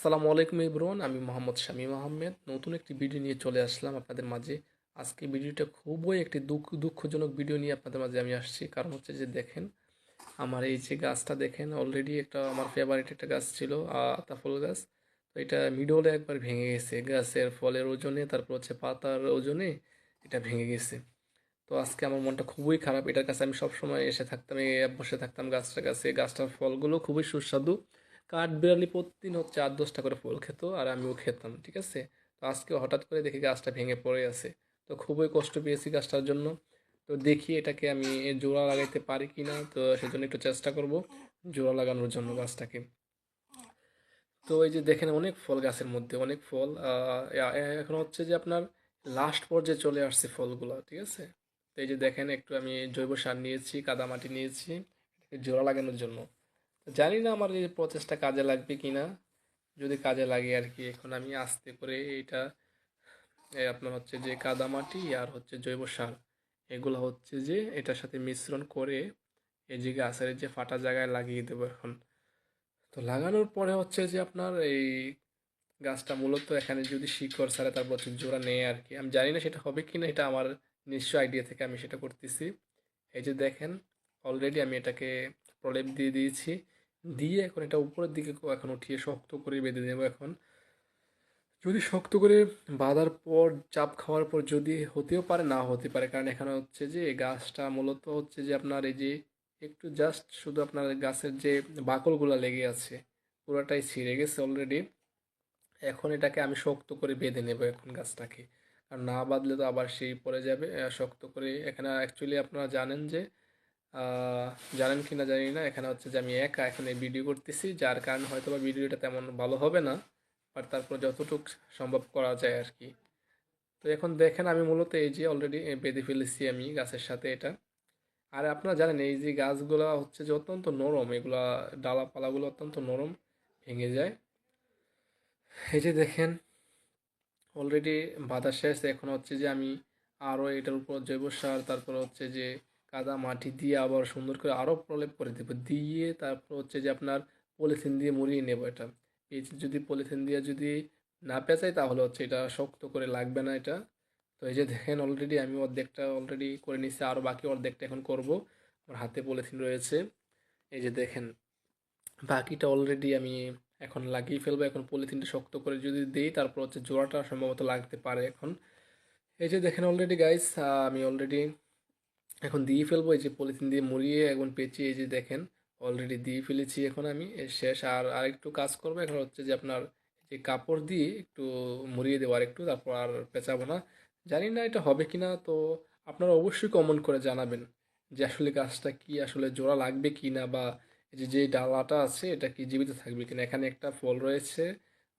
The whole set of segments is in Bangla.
আসসালামু আলাইকুম ইব্রুয়ান আমি মোহাম্মদ শামীম আহমেদ। নতুন একটি ভিডিও নিয়ে চলে আসলাম আপনাদের মাঝে। আজকে ভিডিওটা খুবই একটি দুঃখ, দুঃখজনক ভিডিও নিয়ে আপনাদের মাঝে আমি আসছি। কারণ হচ্ছে যে দেখেন, আমার এই যে গাছটা দেখেন অলরেডি একটা আমার ফেভারিট একটা গাছ ছিল, আতা ফুল গাছ। তো এটা মিডলে একবার ভেঙে গেছে। গাছের ফলের ওজনে, তারপর হচ্ছে পাতার ওজনে এটা ভেঙে গেছে। তো আজকে আমার মনটা খুবই খারাপ। এটার কাছে আমি সবসময় এসে থাকতাম বসে থাকতাম গাছটার কাছে। গাছটার ফলগুলো খুবই সুস্বাদু। কাঠ বিড়ালি প্রতিদিন হচ্ছে আট, দশটা করে ফল খেত আর আমিও খেতাম, ঠিক আছে? তো আজকে হঠাৎ করে দেখি গাছটা ভেঙে পড়ে আছে। তো খুবই কষ্ট পেয়েছি গাছটার জন্য। তো দেখি এটাকে আমি জোড়া লাগাইতে পারি কি না তো সেজন্য একটু চেষ্টা করব জোড়া লাগানোর জন্য গাছটাকে। তো এই যে দেখেন অনেক ফল গাছের মধ্যে, অনেক ফল এখন হচ্ছে যে আপনার লাস্ট পর্যায়ে চলে আসছে ফলগুলো, ঠিক আছে? তো এই যে দেখেন একটু আমি জৈব সার নিয়েছি, কাদামাটি নিয়েছি, জোড়া লাগানোর জন্য। জানি না আমার এই প্রচেষ্টা কাজে লাগবে কি না যদি কাজে লাগে আর কি, এখন আমি আস্তে করে এটা এই আপনার হচ্ছে যে কাদামাটি আর হচ্ছে জৈব সার, এগুলো হচ্ছে যে এটার সাথে মিশ্রণ করে এই যে গাছের যে ফাটা জায়গায় লাগিয়ে দেবো এখন। তো লাগানোর পরে হচ্ছে যে আপনার এই গাছটা মূলত এখানে যদি শিকড় ছাড়ে তারপর হচ্ছে জোড়া নেয় আর কি। আমি জানি না সেটা হবে কি না এটা আমার নিশ্চয় আইডিয়া থেকে আমি সেটা করতেছি। এই যে দেখেন অলরেডি আমি এটাকে প্রলেপ দিয়ে দিয়েছি। দিয়ে এখন এটা উপরের দিকে এখন উঠিয়ে শক্ত করে বেঁধে দেবো এখন। যদি শক্ত করে বাঁধার পর, চাপ খাওয়ার পর যদি হতেও পারে, না হতে পারে, কারণ এখানে হচ্ছে যে গাছটা মূলত হচ্ছে যে আপনার এই যে একটু জাস্ট শুধু আপনার গাছের যে বাকলগুলো লেগে আছে, পুরোটাই ছিঁড়ে গেছে অলরেডি এখন এটাকে আমি শক্ত করে বেঁধে নেব এখন গাছটাকে। আর না বাঁধলে তো আবার সেই পড়ে যাবে। শক্ত করে এখানে অ্যাকচুয়ালি আপনারা জানেন যে জানেন কি না জানি না। এখানে হচ্ছে যে আমি একা এখন এই ভিডিও করতেছি, যার কারণে হয়তো বা ভিডিওটা তেমন ভালো হবে না বাট তারপর যতটুকু সম্ভব করা যায় আর কি। তো এখন দেখেন আমি মূলত এই যে অলরেডি বেঁধে ফেলেছি আমি গাছের সাথে এটা। আর আপনারা জানেন এই যে গাছগুলো হচ্ছে যে অত্যন্ত নরম, এগুলা ডালাপালাগুলো অত্যন্ত নরম, ভেঙে যায়। এই যে দেখেন অলরেডি বাধা শেষ এখন হচ্ছে যে আমি আরও এটার উপর জৈব সার, তারপর হচ্ছে যে কাদা মাটি দিয়ে আবার সুন্দর করে আরও প্রলেপ করে দেবো। দিয়ে তারপর হচ্ছে যে আপনার পলিথিন দিয়ে মুড়িয়ে নেব এটা। এই যদি পলিথিন দিয়ে যদি না পেঁচাই তাহলে হচ্ছে এটা শক্ত করে লাগবে না এটা। তো এই যে দেখেন অলরেডি আমি অর্ধেকটা অলরেডি করে নিচ্ছি আরও বাকি অর্ধেকটা এখন করব। আমার হাতে পলিথিন রয়েছে। এই যে দেখেন, বাকিটা অলরেডি আমি এখন লাগিয়ে ফেলব। এখন পলিথিনটা শক্ত করে যদি দিই, তারপর হচ্ছে জোড়াটা সম্ভবত লাগতে পারে এখন। এই যে দেখেন অলরেডি গাইস আমি অলরেডি এখন দিয়ে ফেলব, এই যে পলিথিন দিয়ে মুড়িয়ে এখন পেঁচিয়ে এই যে দেখেন অলরেডি দিয়ে ফেলেছি এখন আমি। এর শেষ আর আরেকটু কাজ করব, এখন হচ্ছে যে আপনার যে কাপড় দিয়ে একটু মুড়িয়ে দেবো আর একটু, তারপর আর পেঁচাবো না। জানি না এটা হবে কি না তো আপনারা অবশ্যই কমেন্ট করে জানাবেন যে আসলে গাছটা কি আসলে জোড়া লাগবে কি না বা এই যে যে ডালাটা আছে এটা কি জীবিত থাকবে কিনা। এখানে একটা ফল রয়েছে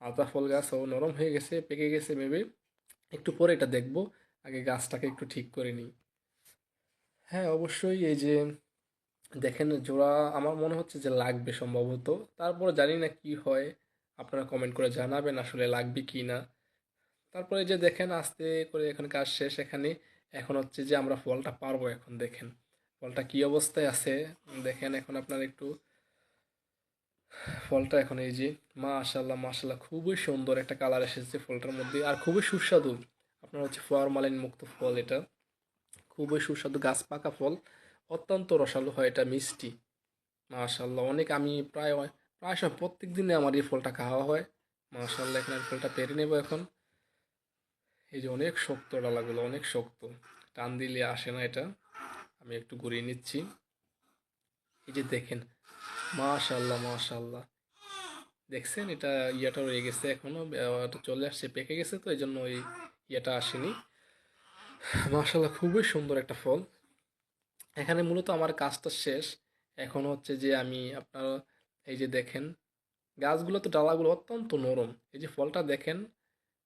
আতা ফল গাছ, ও নরম হয়ে গেছে, পেকে গেছে মেবি। একটু পরে এটা দেখব, আগে গাছটাকে একটু ঠিক করে নিই। হ্যাঁ অবশ্যই এই যে দেখেন জোড়া আমার মনে হচ্ছে যে লাগবে সম্ভবত। তারপরে জানি না কি হয়, আপনারা কমেন্ট করে জানাবেন আসলে লাগবে কি না তারপরে যে দেখেন আস্তে করে এখানে কাজ শেষ এখানে। এখন হচ্ছে যে আমরা ফলটা পারব এখন, দেখেন। ফলটা কি অবস্থায় আছে? দেখেন এখন আপনার একটু ফলটা এখন এই যে মাশাল্লাহ মাশাল্লাহ খুবই সুন্দর একটা কালার এসেছে ফলটার মধ্যে। আর খুবই সুস্বাদু। আপনার হচ্ছে ফরমালিন মুক্ত ফল এটা। খুবই সুস্বাদু গাছ পাকা ফল। অত্যন্ত রসালো হয় এটা মিষ্টি। মাশাল্লাহ অনেক আমি প্রায় প্রায় সব প্রত্যেক দিনে আমার এই ফলটা খাওয়া হয়। মাশাল্লাহ এখন ফলটা পেরে নেব এখন। এই যে অনেক শক্ত ডালাগুলো অনেক শক্ত। টান দিলে আসে না এটা। আমি একটু ঘুরিয়ে নিচ্ছি। এই যে দেখেন মাশাল্লাহ মাশাল্লাহ দেখছেন এটা ইয়েটা রয়ে গেছে এখনও আহ, চলে আসছে পেকে গেছে তো এই জন্য ওই ইয়েটা আসেনি। মাশাল্লাহ খুবই সুন্দর একটা ফল। এখানে মূলত আমার কাজটা শেষ। এখন হচ্ছে যে আমি আপনার এই যে দেখেন, গাছগুলো তো, ডালাগুলো অত্যন্ত নরম। এই যে ফলটা দেখেন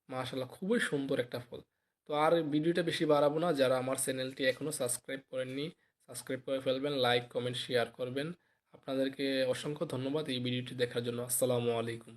মাশাল্লাহ খুবই সুন্দর একটা ফল। তো আর ভিডিওটা বেশি বাড়াবো না। যারা আমার চ্যানেলটি এখনও সাবস্ক্রাইব করেননি, সাবস্ক্রাইব করে ফেলবেন, লাইক, কমেন্ট, শেয়ার করবেন। আপনাদেরকে অসংখ্য ধন্যবাদ এই ভিডিওটি দেখার জন্য। আসসালামু আলাইকুম।